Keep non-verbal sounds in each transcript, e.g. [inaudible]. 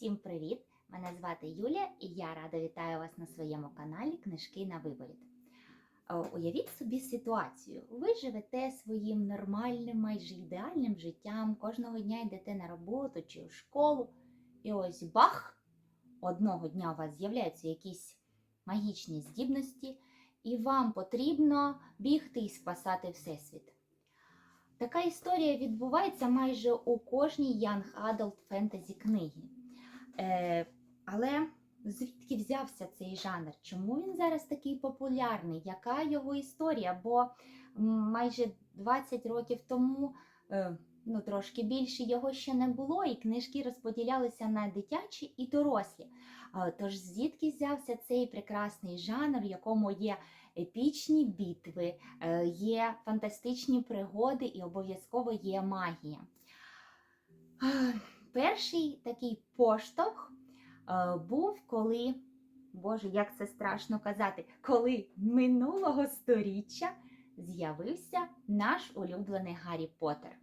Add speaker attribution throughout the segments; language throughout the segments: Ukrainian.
Speaker 1: Всім привіт! Мене звати Юля і я рада вітаю вас на своєму каналі Книжки на виворіт. О, Уявіть собі ситуацію. Ви живете своїм нормальним, майже ідеальним життям, кожного дня йдете на роботу чи в школу, і ось бах! Одного дня у вас з'являються якісь магічні здібності, і вам потрібно бігти і спасати Всесвіт. Така історія відбувається майже у кожній Young Adult Fantasy книгі. Е, але звідки взявся цей жанр? Чому він зараз такий популярний? Яка його історія? Бо майже 20 років тому, е, ну трошки більше, його ще не було, і книжки розподілялися на дитячі і дорослі. Тож звідки взявся цей прекрасний жанр, в якому є епічні битви, е, є фантастичні пригоди і обов'язково є магія. Е, Перший такий поштовх е, був, коли, Боже, як це страшно казати, коли минулого сторіччя з'явився наш улюблений Гаррі Поттер.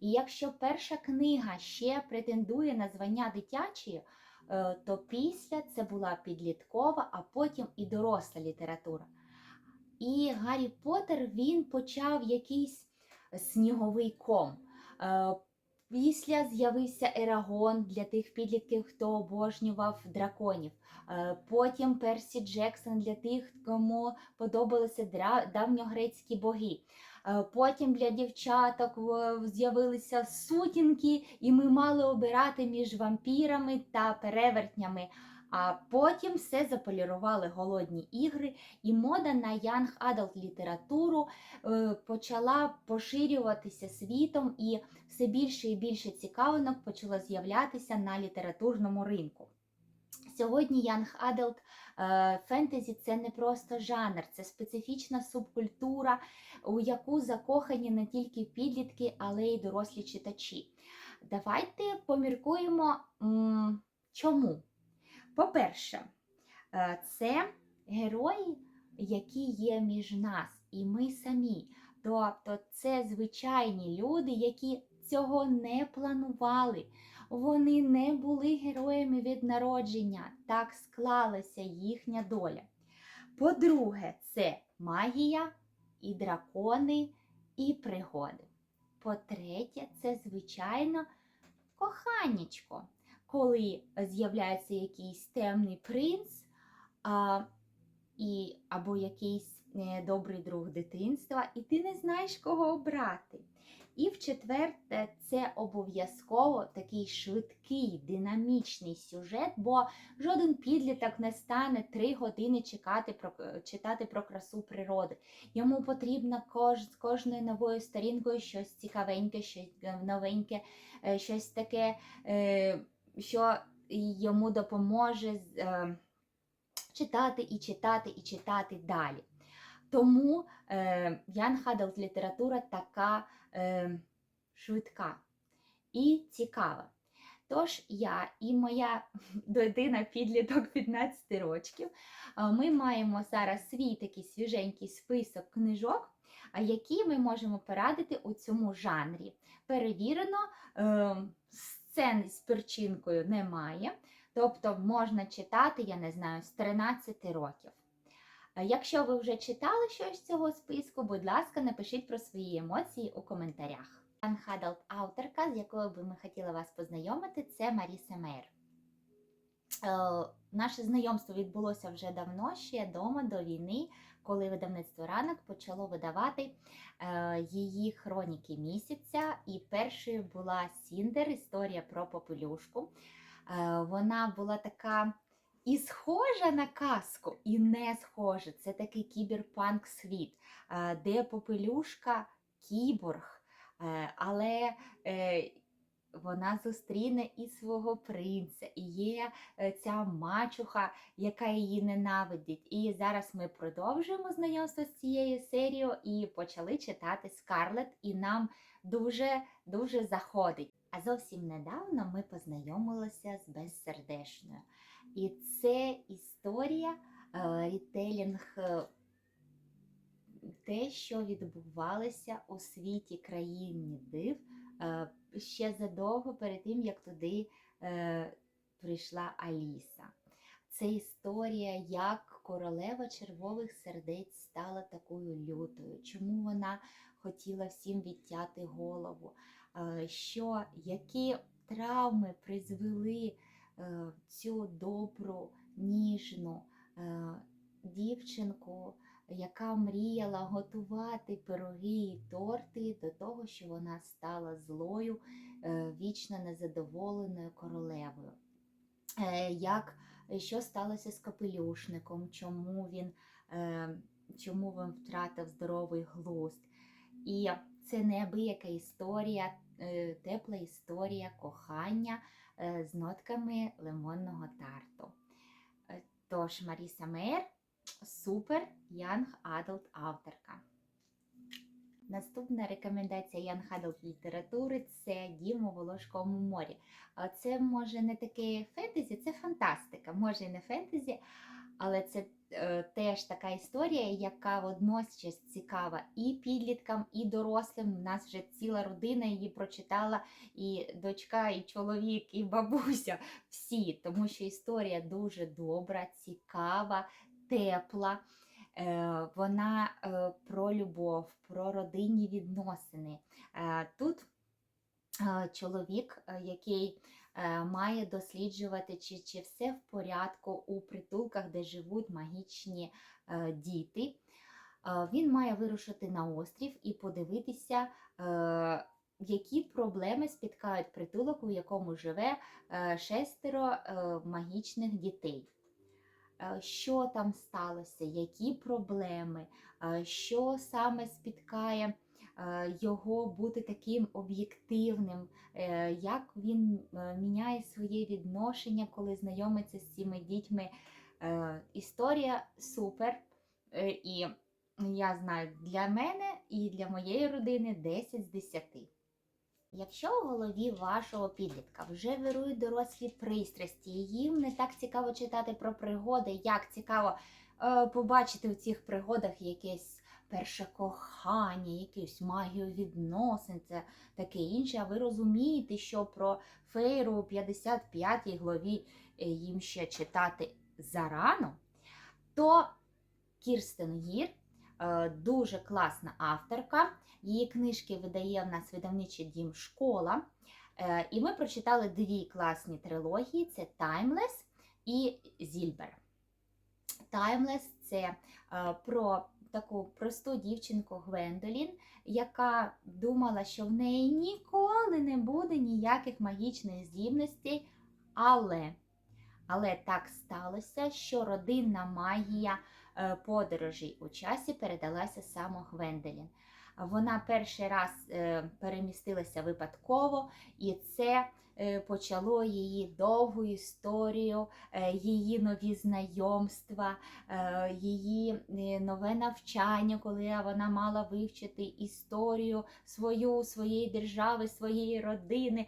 Speaker 1: І якщо перша книга ще претендує на звання дитячої, е, то після це була підліткова, а потім і доросла література. І Гаррі Поттер він почав якийсь сніговий ком. Після з'явився Ерагон для тих підлітків, хто обожнював драконів. Е, Потім Персі Джексон для тих, кому подобалися давньогрецькі боги. Е, Потім для дівчаток е, з'явилися сутінки, і ми мали обирати між вампірами та перевертнями. А потім все заполірували голодні ігри, і мода на Young Adult літературу е, почала поширюватися світом, і все більше і більше цікавинок почало з'являтися на літературному ринку. Сьогодні Young Adult е, фентезі це не просто жанр, це специфічна субкультура, у яку закохані не тільки підлітки, але й дорослі читачі. Давайте поміркуємо, чому. По-перше, е, це герої, які є між нас, і ми самі. Тобто це звичайні люди, які цього не планували. Вони не були героями від народження. Так склалася їхня доля. По-друге, це магія, і дракони, і пригоди. По-третє, це, звичайно, коханнячко, коли з'являється якийсь темний принц а, і, або якийсь е, добрий друг дитинства, і ти не знаєш, кого обрати. І в четверте, це обов'язково такий швидкий, динамічний сюжет, бо жоден підліток не стане три години чекати про, читати про красу природи. Йому потрібно кож, з кожною новою сторінкою щось цікавеньке, щось е, новеньке, е, щось таке, е, що йому допоможе е, читати і читати і читати далі. Тому е, Young Adult література така е, швидка і цікава. Тож я і моя [laughs] дитина підліток 15 років, ми маємо зараз свій такий свіженький список книжок, які ми можемо порадити у цьому жанрі. Перевірено, е, сцен з перчинкою немає, тобто можна читати, я не знаю, з 13 років. Е, Якщо ви вже читали щось з цього списку, будь ласка, напишіть про свої емоції у коментарях. Young авторка, з якою би ми хотіли вас познайомити, це Маріса Мейер. Е, Наше знайомство відбулося вже давно, ще дома до війни, коли видавництво ранок почало видавати е, її хроніки місяця. І першою була Сіндер, історія про попелюшку. Е, Вона була така і схожа на казку, і не схожа. Це такий кіберпанк світ, е, де попелюшка кіборг, але вона зустріне і свого принца, і є е, ця мачуха, яка її ненавидить. І зараз ми продовжуємо знайомство з цією серією і почали читати Скарлет, і нам дуже дуже заходить. А зовсім недавно ми познайомилися з безсердечною. І це історія, е, рітелінг, е, те, що відбувалося у світі країні див ще задовго перед тим, як туди е, прийшла Аліса. Це історія, як королева червових сердець стала такою лютою, чому вона хотіла всім відтяти голову, е, що які травми призвели е, цю добру, ніжну е, дівчинку, яка мріяла готувати пироги і торти до того, що вона стала злою, е, вічно незадоволеною королевою. Е, Як що сталося з капелюшником, чому він, е, чому він втратив здоровий глузд. І це неабияка історія, е, тепла історія кохання е, з нотками лимонного тарту. Е, Тож Маріса Мейер супер Young Adult авторка. Наступна рекомендація Young Adult літератури це Дім у Волошковому морі. Це може не таке фентезі, це фантастика. Може і не фентезі, але це е, теж така історія, яка водночас цікава і підліткам, і дорослим. У нас вже ціла родина її прочитала, і дочка, і чоловік, і бабуся. Всі, тому що історія дуже добра, цікава, тепла. Е, Вона е, про любов, про родинні відносини. Е, Тут чоловік, який має досліджувати, чи, чи все в порядку у притулках, де живуть магічні діти. Він має вирушити на острів і подивитися, які проблеми спіткають притулок, у якому живе шестеро магічних дітей. Е, Що там сталося, які проблеми, е, що саме спіткає е, його бути таким об'єктивним, як він міняє своє відношення, коли знайомиться з цими дітьми. Історія супер. І я знаю, для мене і для моєї родини 10 з 10. Якщо у голові вашого підлітка вже вирують дорослі пристрасті, їм не так цікаво читати про пригоди, як цікаво е, побачити в цих пригодах якесь перше кохання, якусь магію відносин, це таке інше. А ви розумієте, що про фейру у 55 главі е, їм ще читати зарано, то Кірстен Гір дуже класна авторка. Її книжки видає в нас видавничий дім школа. Е, І ми прочитали дві класні трилогії: це Timeless і Зільбер. Timeless це е, про таку просту дівчинку Гвендолін, яка думала, що в неї ніколи не буде ніяких магічних здібностей, але, але так сталося, що родинна магія е, подорожей у часі передалася саме Гвендолін. Вона перший раз е, перемістилася випадково, і це е, почало її довгу історію, е, її нові знайомства, її нове навчання, коли вона мала вивчити історію свою, своєї держави, своєї родини.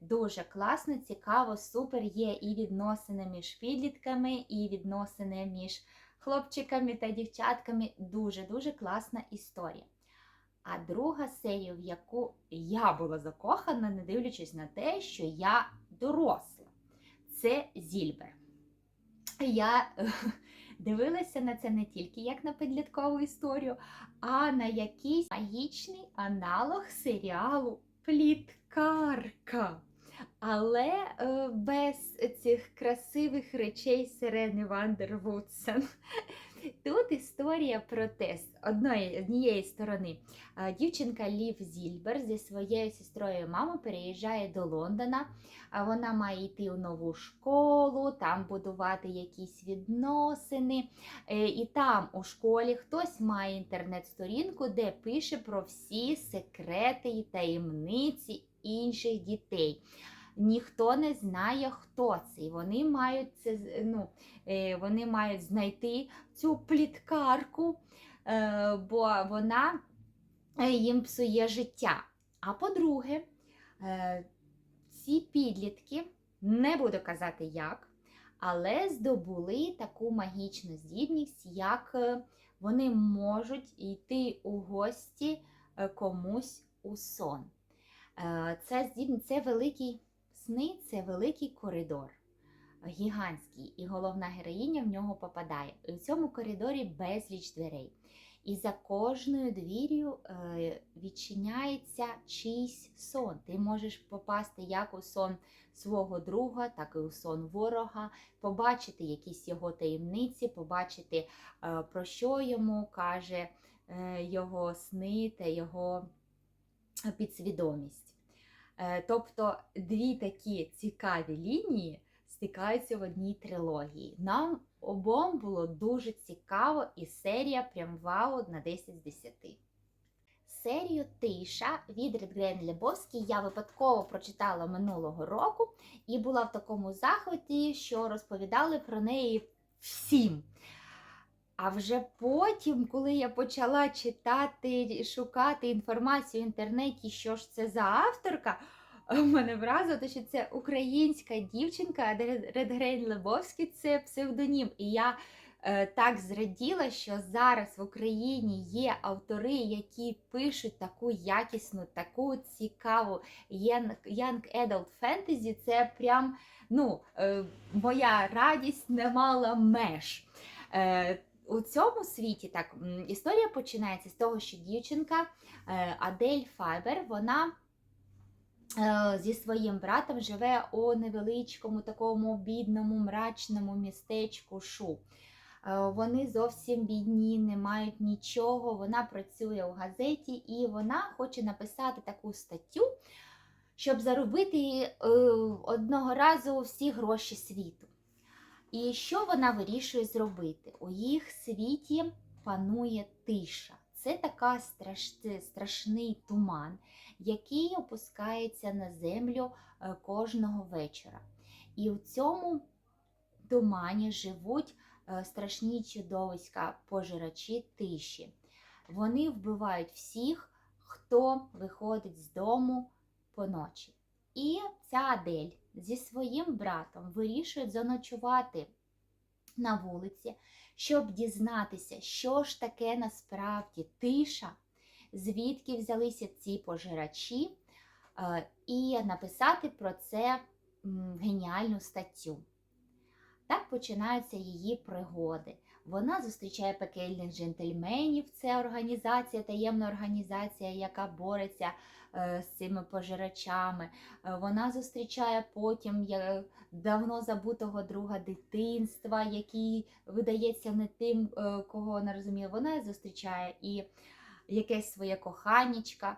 Speaker 1: Дуже класно, цікаво, супер. Є і відносини між підлітками, і відносини між хлопчиками та дівчатками. Дуже дуже класна історія. А друга серія, в яку я була закохана, не дивлячись на те, що я доросла, це Зільбер. Я [laughs] дивилася на це не тільки як на підліткову історію, а на якийсь магічний аналог серіалу Пліткарка. Але е, без цих красивих речей Сирени Вандервудсен. Тут історія про тест одної, однієї сторони. Дівчинка Лів Зільбер зі своєю сестрою мамою переїжджає до Лондона. Вона має йти у нову школу, там будувати якісь відносини. Е, І там у школі хтось має інтернет-сторінку, де пише про всі секрети і таємниці інших дітей. Ніхто не знає, хто це. І вони мають це ну, е, вони мають знайти цю пліткарку, е, бо вона е, їм псує життя. А по-друге, ці підлітки, не буду казати як, але здобули таку магічну здібність, як вони можуть йти у гості комусь у сон. Це здібність, це великий сни, це великий коридор. гігантський, і головна героїня в нього попадає. І в цьому коридорі безліч дверей. І за кожною двір'ю е, відчиняється чийсь сон. Ти можеш попасти як у сон свого друга, так і у сон ворога, побачити якісь його таємниці, побачити, е, про що йому каже е, його сни та його підсвідомість. Е, Тобто дві такі цікаві лінії стикаються в одній трилогії. Нам обом було дуже цікаво, і серія прям вау на 10 з 10. Серію Тиша від Редгрен Лебовський я випадково прочитала минулого року і була в такому захваті, що розповідали про неї всім. А вже потім, коли я почала читати, шукати інформацію в інтернеті, що ж це за авторка, [laughs] мене вразило, те, що це українська дівчинка, а Редгрейн Лебовський це псевдонім. І я е, так зраділа, що зараз в Україні є автори, які пишуть таку якісну, таку цікаву young, young adult fantasy. Це прям ну, е, моя радість не мала меж. Е, у цьому світі так історія починається з того, що дівчинка е, Адель Файбер, вона е, зі своїм братом живе у невеличкому такому бідному, мрачному містечку Шу. Е, Вони зовсім бідні, не мають нічого. Вона працює у газеті і вона хоче написати таку статтю, щоб заробити одного разу всі гроші світу. І що вона вирішує зробити? У їх світі панує тиша. Це така страш... страшний туман, який опускається на землю е, кожного вечора. І у цьому тумані живуть е, страшні чудовиська пожирачі тиші. Вони вбивають всіх, хто виходить з дому поночі. І ця Адель зі своїм братом вирішують заночувати на вулиці, щоб дізнатися, що ж таке насправді тиша, звідки взялися ці пожирачі, е, і написати про це геніальну статтю. Так починаються її пригоди. Вона зустрічає пекельних джентльменів. Це організація, таємна організація, яка бореться з цими пожирачами. Е, Вона зустрічає потім е, давно забутого друга дитинства, який видається не тим, е, кого вона розуміє. Вона зустрічає і якесь своє коханічка.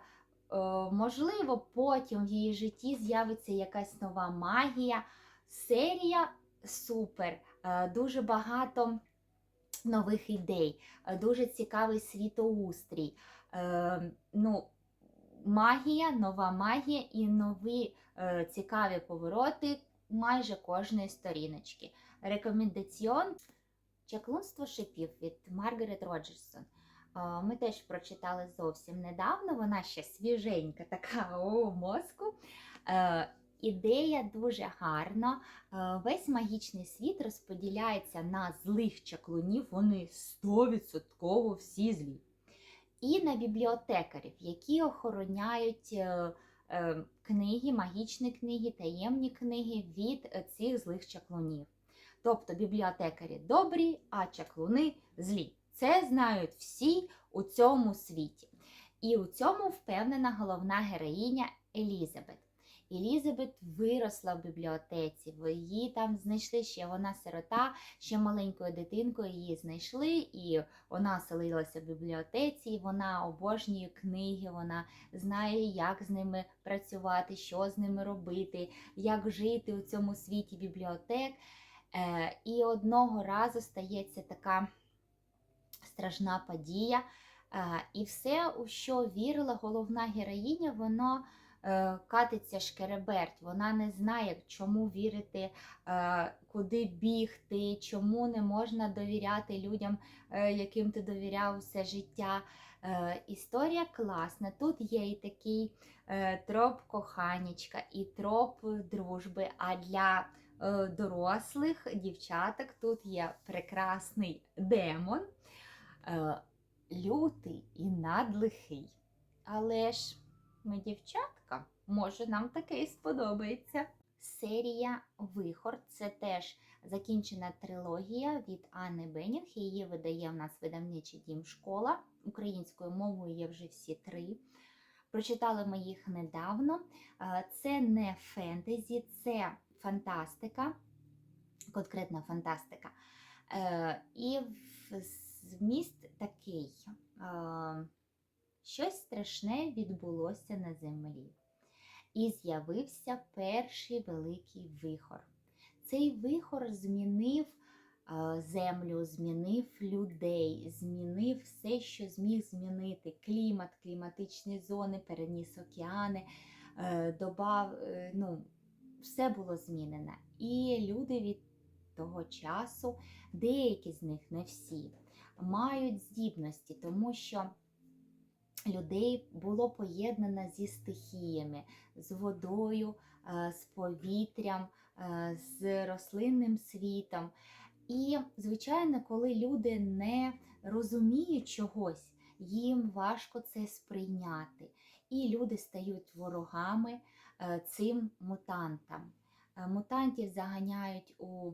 Speaker 1: Е, Можливо, потім в її житті з'явиться якась нова магія. Серія супер, е, дуже багато нових ідей, е, дуже цікавий світоустрій. Е, Ну, магія, нова магія і нові е, цікаві повороти майже кожної сторіночки. Рекомендаціон Чаклунство шипів від Маргарет Роджерсон. Е, Ми теж прочитали зовсім недавно, вона ще свіженька, така у мозку. Е, Ідея дуже гарна. Е, Весь магічний світ розподіляється на злих чаклунів, вони 100% всі злі. І на бібліотекарів, які охороняють е, е, книги, магічні книги, таємні книги від е, цих злих чаклунів. Тобто бібліотекарі добрі, а чаклуни злі. Це знають всі у цьому світі. І у цьому впевнена головна героїня Елізабет. Елізабет виросла в бібліотеці, її там знайшли ще вона сирота, ще маленькою дитинкою її знайшли, і вона селилася в бібліотеці, вона обожнює книги, вона знає, як з ними працювати, що з ними робити, як жити у цьому світі бібліотек. Е, І одного разу стається така страшна подія. Е, І все, у що вірила головна героїня, воно катиться шкереберть. Вона не знає, чому вірити, е, куди бігти, чому не можна довіряти людям, е, яким ти довіряв все життя. Е, Історія класна. Тут є і такий е, троп коханічка, і троп дружби. А для е, дорослих дівчаток тут є прекрасний демон. Е, лютий і надлихий. Але ж ми дівчатка, може нам таке і сподобається. серія Вихор. Це теж закінчена трилогія від Анни Бенінг. Її видає в нас видавничий дім школа. Українською мовою є вже всі три. Прочитали ми їх недавно. Е, Це не фентезі, це фантастика, конкретна фантастика. Е, І зміст такий: е, щось страшне відбулося на землі. І з'явився перший великий вихор. Цей вихор змінив е, землю, змінив людей, змінив все, що зміг змінити клімат, кліматичні зони, переніс океани, е, добав, е, ну, все було змінено. І люди від того часу, деякі з них, не всі, мають здібності, тому що людей було поєднано зі стихіями, з водою, е, з повітрям, е, з рослинним світом. І, звичайно, коли люди не розуміють чогось, їм важко це сприйняти. І люди стають ворогами е, цим мутантам. Мутантів заганяють у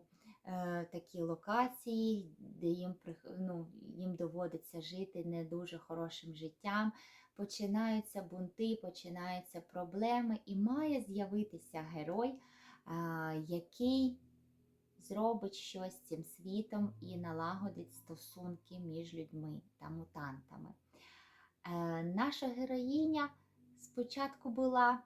Speaker 1: такі локації, де їм, ну, їм доводиться жити не дуже хорошим життям. Починаються бунти, починаються проблеми, і має з'явитися герой, який зробить щось цим світом і налагодить стосунки між людьми та мутантами. Е, Наша героїня спочатку була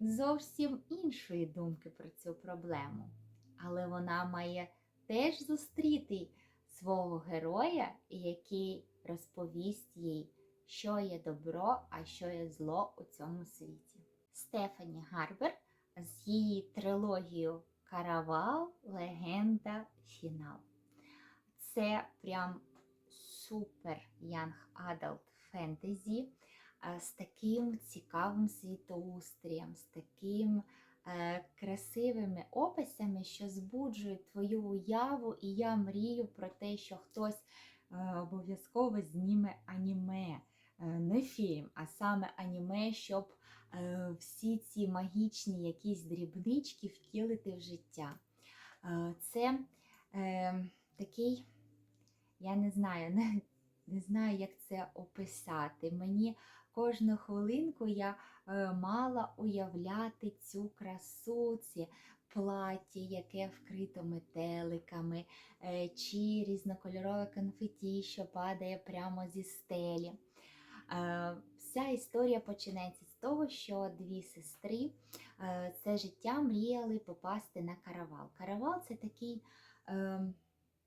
Speaker 1: зовсім іншої думки про цю проблему, але вона має теж зустріти свого героя, який розповість їй, що є добро, а що є зло у цьому світі. Стефані Гарбер з її трилогією Каравал, Легенда, Фінал. Це прям супер young adult фентезі е, з таким цікавим світоустрієм, з таким красивими описами, що збуджують твою уяву, і я мрію про те, що хтось е, обов'язково зніме аніме. Е, Не фільм, а саме аніме, щоб е, всі ці магічні якісь дрібнички втілити в життя. Е, Це е, такий, я не знаю, [laughs] не, не знаю, як це описати. Мені кожну хвилинку я е, мала уявляти цю красу, ці плаття, яке вкрито метеликами, е, чи різнокольорове конфеті, що падає прямо зі стелі. Е, Вся історія починається з того, що дві сестри це життя мріяли попасти на каравал. Каравал це такий е,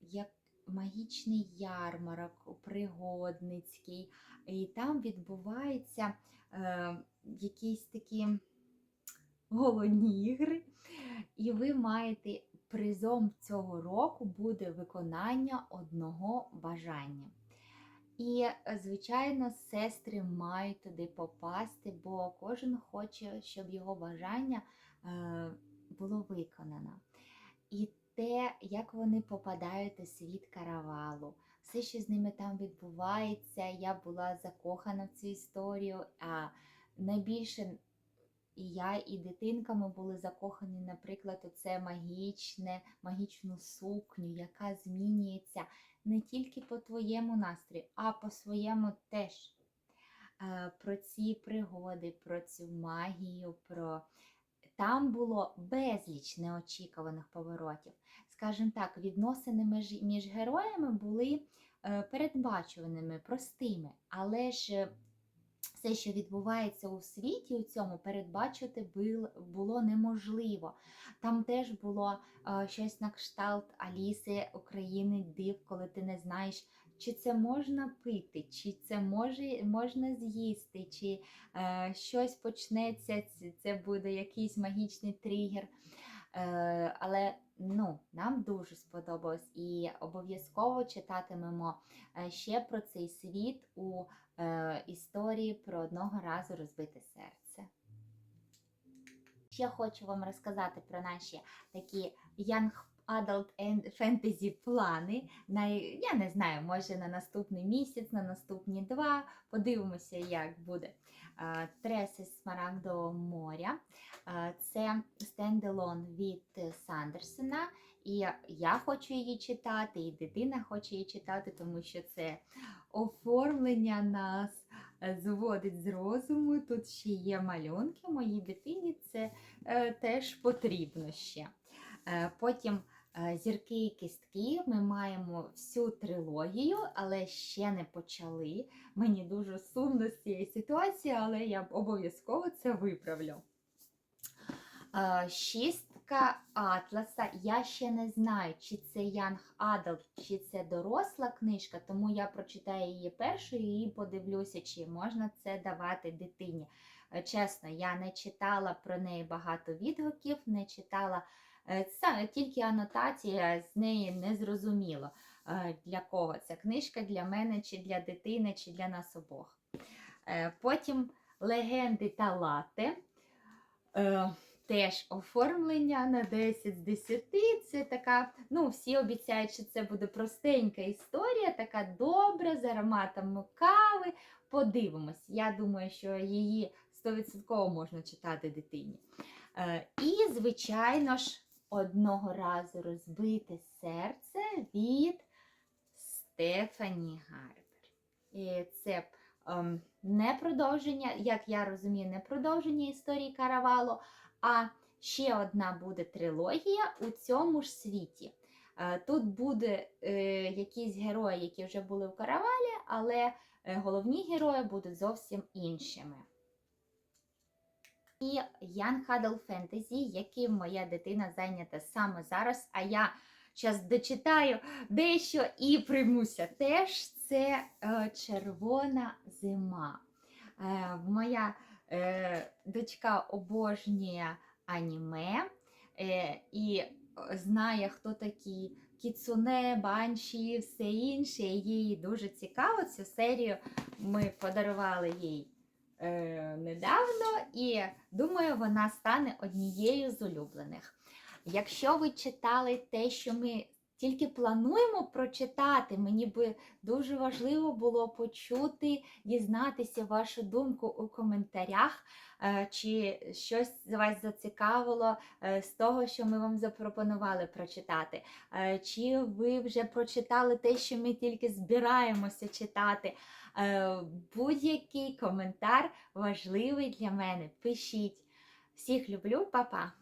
Speaker 1: як магічний ярмарок, пригодницький, і там відбуваються е, якісь такі голодні ігри, і ви маєте призом цього року буде виконання одного бажання. І, звичайно, сестри мають туди попасти, бо кожен хоче, щоб його бажання е, було виконано. І те, як вони попадають у світ каравалу, все, що з ними там відбувається, я була закохана в цю історію. А найбільше і я, і дитинка ми були закохані, наприклад, у це магічне, магічну сукню, яка змінюється не тільки по твоєму настрою, а по своєму теж. Е, Про ці пригоди, про цю магію, про там було безліч неочікуваних поворотів. Скажімо так, відносини між, героями були е, передбачуваними, простими, але ж е, все, що відбувається у світі, у цьому передбачити було неможливо. Там теж було е, щось на кшталт Аліси України див, коли ти не знаєш, чи це можна пити, чи це може, можна з'їсти, чи е, щось почнеться, це буде якийсь магічний тригер. Е, але ну, нам дуже сподобалось і обов'язково читатимемо е, ще про цей світ у е, історії про одного разу розбите серце. Ще хочу вам розказати про наші такі young Adult and Fantasy плани. На, я не знаю, може на наступний місяць, на наступні два. Подивимося, як буде. Треси з Смарагдового моря. Це стендалон від Сандерсона. І я хочу її читати, і дитина хоче її читати, тому що це оформлення нас зводить з розуму. Тут ще є малюнки. Моїй дитині це е, теж потрібно ще. Е, потім зірки і кістки. Ми маємо всю трилогію, але ще не почали. Мені дуже сумно з цієї ситуації, але я обов'язково це виправлю. Е, Шістка Атласа. Я ще не знаю, чи це Young Adult, чи це доросла книжка, тому я прочитаю її першою і подивлюся, чи можна це давати дитині. Е, Чесно, я не читала про неї багато відгуків, не читала е, це тільки анотація, з неї не зрозуміло, е, для кого ця книжка, для мене, чи для дитини, чи для нас обох. Е, Потім легенди та лати. Е, Теж оформлення на 10 з 10. Це така, ну, всі обіцяють, що це буде простенька історія, така добра, з ароматом кави. Подивимось. Я думаю, що її 100% можна читати дитині. Е, і, звичайно ж, одного разу розбите серце від Стефані Гарбер. І це ем, не продовження, як я розумію, не продовження історії Каравало, а ще одна буде трилогія у цьому ж світі. Е, Тут буде е, якісь герої, які вже були в Каравалі, але е, головні герої будуть зовсім іншими. І Young Adult Fantasy, яким моя дитина зайнята саме зараз, а я зараз дочитаю дещо і приймуся теж. Це е, червона зима. Е, моя е, дочка обожнює аніме е, і знає, хто такі кіцуне, банші все інше. Їй дуже цікаво. Цю серію ми подарували їй е, недавно, і думаю, вона стане однією з улюблених. Якщо ви читали те, що ми тільки плануємо прочитати, мені би дуже важливо було почути, дізнатися вашу думку у коментарях, е, чи щось вас зацікавило е, з того, що ми вам запропонували прочитати. Е, Чи ви вже прочитали те, що ми тільки збираємося читати? Е, Будь-який коментар важливий для мене. Пишіть. Всіх люблю, па-па!